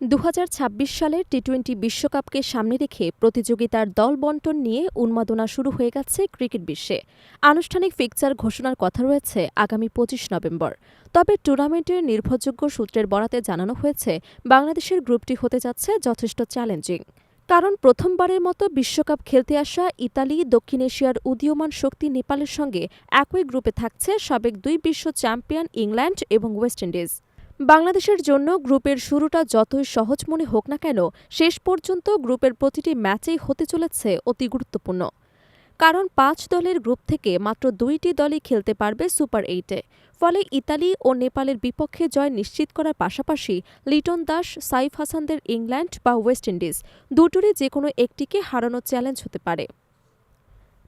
দুহাজার ছাব্বিশ সালের টি টোয়েন্টি বিশ্বকাপকে সামনে রেখে প্রতিযোগিতার দল বন্টন নিয়ে উন্মাদনা শুরু হয়ে গেছে ক্রিকেট বিশ্বে। আনুষ্ঠানিক ফিকচার ঘোষণার কথা রয়েছে আগামী পঁচিশ নভেম্বর। তবে টুর্নামেন্টের নির্ভরযোগ্য সূত্রের বরাতে জানানো হয়েছে, বাংলাদেশের গ্রুপটি হতে যাচ্ছে যথেষ্ট চ্যালেঞ্জিং। কারণ প্রথমবারের মতো বিশ্বকাপ খেলতে আসা ইতালি, দক্ষিণ এশিয়ার উদীয়মান শক্তি নেপালের সঙ্গে একই গ্রুপে থাকছে সাবেক দুই বিশ্ব চ্যাম্পিয়ন ইংল্যান্ড এবং ওয়েস্ট ইন্ডিজ। বাংলাদেশের জন্য গ্রুপের শুরুটা যতই সহজ মনে হোক না কেন, শেষ পর্যন্ত গ্রুপের প্রতিটি ম্যাচেই হতে চলেছে অতি গুরুত্বপূর্ণ। কারণ পাঁচ দলের গ্রুপ থেকে মাত্র দুইটি দলই খেলতে পারবে সুপার এইটে। ফলে ইতালি ও নেপালের বিপক্ষে জয় নিশ্চিত করার পাশাপাশি লিটন দাস, সাইফ হাসানদের ইংল্যান্ড বা ওয়েস্ট ইন্ডিজ দুটোরই যে কোনো একটিকে হারানোর চ্যালেঞ্জ হতে পারে।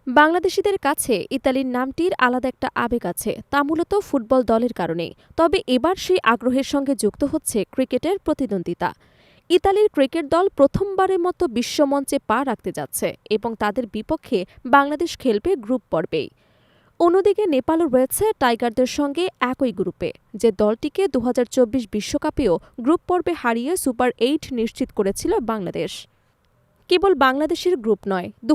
বাংলাদেশিদের কাছে ইতালির নামটির আলাদা একটা আবেগ আছে, তা মূলত ফুটবল দলের কারণে। তবে এবার সেই আগ্রহের সঙ্গে যুক্ত হচ্ছে ক্রিকেটের প্রতিদ্বন্দ্বিতা। ইতালির ক্রিকেট দল প্রথমবারের মতো বিশ্বমঞ্চে পা রাখতে যাচ্ছে এবং তাদের বিপক্ষে বাংলাদেশ খেলবে গ্রুপ পর্বেই। অন্যদিকে নেপালও রয়েছে টাইগারদের সঙ্গে একই গ্রুপে, যে দলটিকে দু বিশ্বকাপেও গ্রুপ পর্বে হারিয়ে সুপার এইট নিশ্চিত করেছিল বাংলাদেশ। কেবল বাংলাদেশের গ্রুপ নয় দু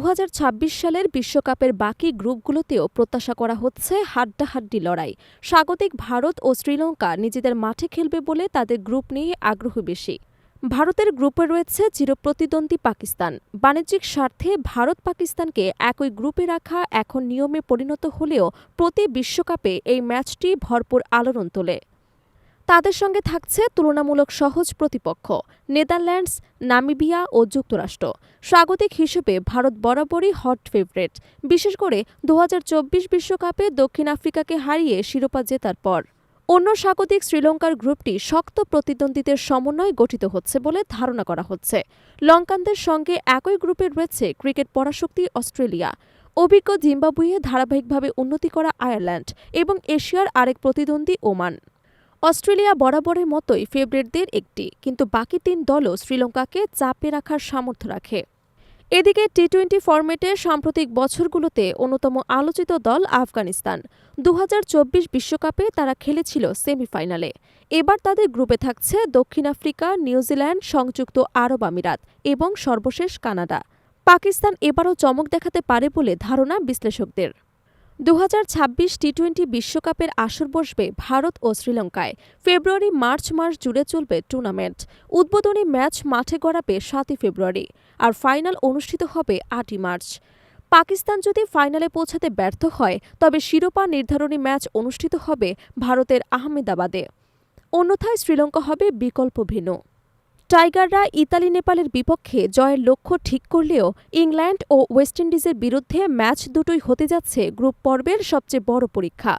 সালের বিশ্বকাপের বাকি গ্রুপগুলোতেও প্রত্যাশা করা হচ্ছে হাড্ডাহাড্ডি লড়াই। স্বাগতিক ভারত ও শ্রীলঙ্কা নিজেদের মাঠে খেলবে বলে তাদের গ্রুপ নিয়ে আগ্রহ বেশি। ভারতের গ্রুপে রয়েছে চিরপ্রতিদ্বন্দ্বী পাকিস্তান। বাণিজ্যিক স্বার্থে ভারত পাকিস্তানকে একই গ্রুপে রাখা এখন নিয়মে পরিণত হলেও প্রতি বিশ্বকাপে এই ম্যাচটি ভরপুর আলোড়ন তোলে। তাদের সঙ্গে থাকছে তুলনামূলক সহজ প্রতিপক্ষ, নেদারল্যান্ডস, নামিবিয়া ও যুক্তরাষ্ট্র। স্বাগতিক হিসেবে ভারত বরাবরই হট ফেভারেট। বিশেষ করে দু বিশ্বকাপে দক্ষিণ আফ্রিকাকে হারিয়ে শিরোপা জেতার পর। অন্য স্বাগতিক শ্রীলঙ্কার গ্রুপটি শক্ত প্রতিদ্বন্দ্বীদের সমন্বয়ে গঠিত হচ্ছে বলে ধারণা করা হচ্ছে। লঙ্কানদের সঙ্গে একই গ্রুপে রয়েছে ক্রিকেট পরাশক্তি অস্ট্রেলিয়া। অভিজ্ঞ জিম্বাবুয়ে ধারাবাহিকভাবে উন্নতি করা আয়ারল্যান্ড এবং এশিয়ার আরেক প্রতিদ্বন্দ্বী ওমান। অস্ট্রেলিয়া বরাবরের মতোই ফেভারিটদের একটি, কিন্তু বাকি তিন দলও শ্রীলঙ্কাকে চাপে রাখার সামর্থ্য রাখে। এদিকে টি টোয়েন্টি ফরম্যাটে সাম্প্রতিক বছরগুলোতে অন্যতম আলোচিত দল আফগানিস্তান। দু বিশ্বকাপে তারা খেলেছিল সেমিফাইনালে। এবার তাদের গ্রুপে থাকছে দক্ষিণ আফ্রিকা, নিউজিল্যান্ড, সংযুক্ত আরব আমিরাত এবং সর্বশেষ কানাডা। পাকিস্তান এবারও চমক দেখাতে পারে বলে ধারণা বিশ্লেষকদের। দু টি টোয়েন্টি বিশ্বকাপের আসর বসবে ভারত ও শ্রীলঙ্কায়। ফেব্রুয়ারি, মার্চ মাস জুড়ে চলবে টুর্নামেন্ট। উদ্বোধনী ম্যাচ মাঠে গড়াবে সাতই ফেব্রুয়ারি আর ফাইনাল অনুষ্ঠিত হবে আটই মার্চ। পাকিস্তান যদি ফাইনালে পৌঁছাতে ব্যর্থ হয়, তবে শিরোপা নির্ধারণী ম্যাচ অনুষ্ঠিত হবে ভারতের আহমেদাবাদে। অন্যথায় শ্রীলঙ্কা হবে বিকল্প ভেন্যু টাইগাররা ইতালি নেপালের বিপক্ষে জয়ের লক্ষ্য ঠিক করলেও ইংল্যান্ড ও ওয়েস্ট ইন্ডিজের বিরুদ্ধে ম্যাচ দুটোই হতে যাচ্ছে গ্রুপ পর্বের সবচেয়ে বড় পরীক্ষা।